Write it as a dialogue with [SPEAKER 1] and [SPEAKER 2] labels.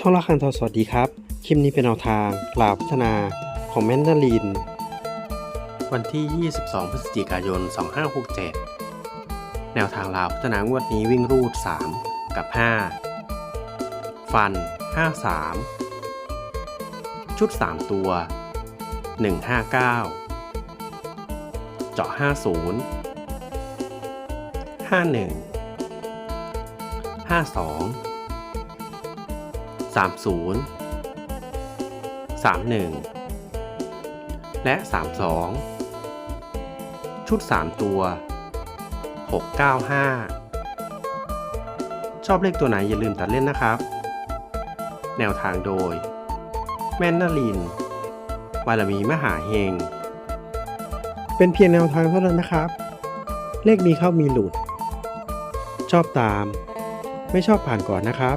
[SPEAKER 1] ช่องละคันทอสวัสดีครับ คลิปนี้เป็นแนวทางลาวพัฒนาของแมนดาริน วันที่ 22 พฤศจิกายน 2567 แนวทางลาวพัฒนางวดนี้วิ่งรูด 3 กับ 5 ฟัน 53 ชุด 3 ตัว 159 เจาะ 50 51 52 30 31 และ 32 ชุด 3 ตัว 695 ชอบเลขตัวไหนอย่าลืมตัดเล่นนะครับ แนวทางโดย แมนนาลินบารมีมหาเฮง เป็นเพียงแนวทางเท่านั้นนะครับ เลขมีเข้ามีหลุด ชอบตาม ไม่ชอบผ่านก่อนนะครับ